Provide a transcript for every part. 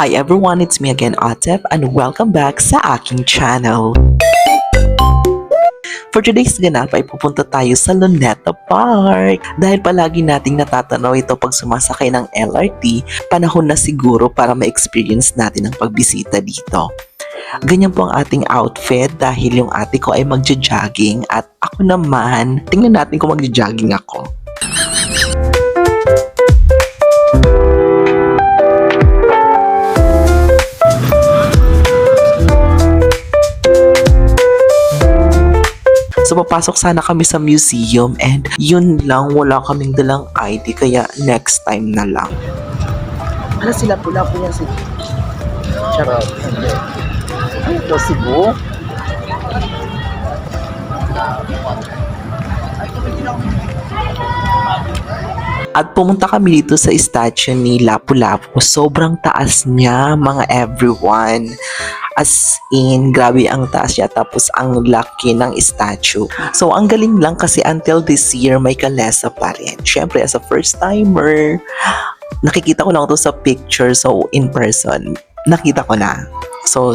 Hi everyone, it's me again, Otep, and welcome back sa aking channel. For today's ganap ay pupunta tayo sa Luneta Park. Dahil palagi nating natatanaw ito pag sumasakay ng LRT, panahon na siguro para ma-experience natin ang pagbisita dito. Ganyan po ang ating outfit dahil yung ate ko ay magja-jogging at ako naman, tingnan natin kung magja-jogging ako. So papasok sana kami sa museum and yun lang wala kaming dalang ID kaya next time na lang. Ano sila pula po yan si Charot. Ano to Cebu? At pumunta kami dito sa statue ni Lapu-Lapu. Sobrang taas niya mga everyone. As in, grabe ang taas niya tapos ang laki ng statue. So, ang galing lang kasi until this year may kalesa pa rin. Siyempre, as a first timer, nakikita ko lang to sa picture. So, in person, nakita ko na. So,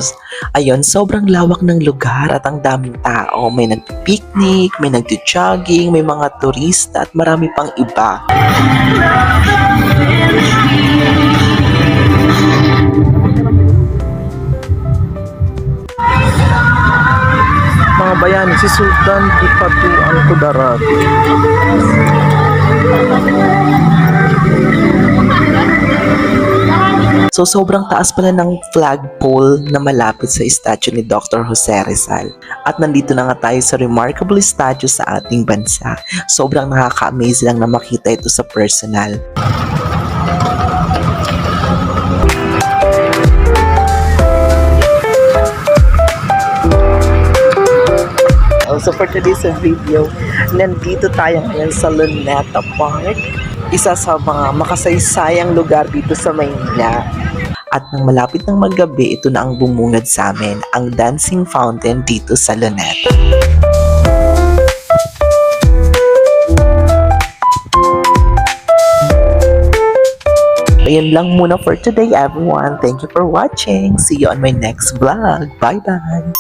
ayun, sobrang lawak ng lugar at ang daming tao. May nag-picnic, may nag-jogging, may mga turista at marami pang iba. Mga bayani, si Sultan Dipatuan Kudarat. So sobrang taas pala ng flagpole na malapit sa statue ni Dr. Jose Rizal. At nandito na nga tayo sa remarkable statue sa ating bansa. Sobrang nakaka-amaze lang na makita ito sa personal. So for today's video, nandito tayo ngayon sa Luneta Park. Isa sa mga makasaysayang lugar dito sa Maynila. At nang malapit ng maggabi, ito na ang bumungad sa amin, ang dancing fountain dito sa Luneta. Ayan lang muna for today everyone. Thank you for watching. See you on my next vlog. Bye-bye!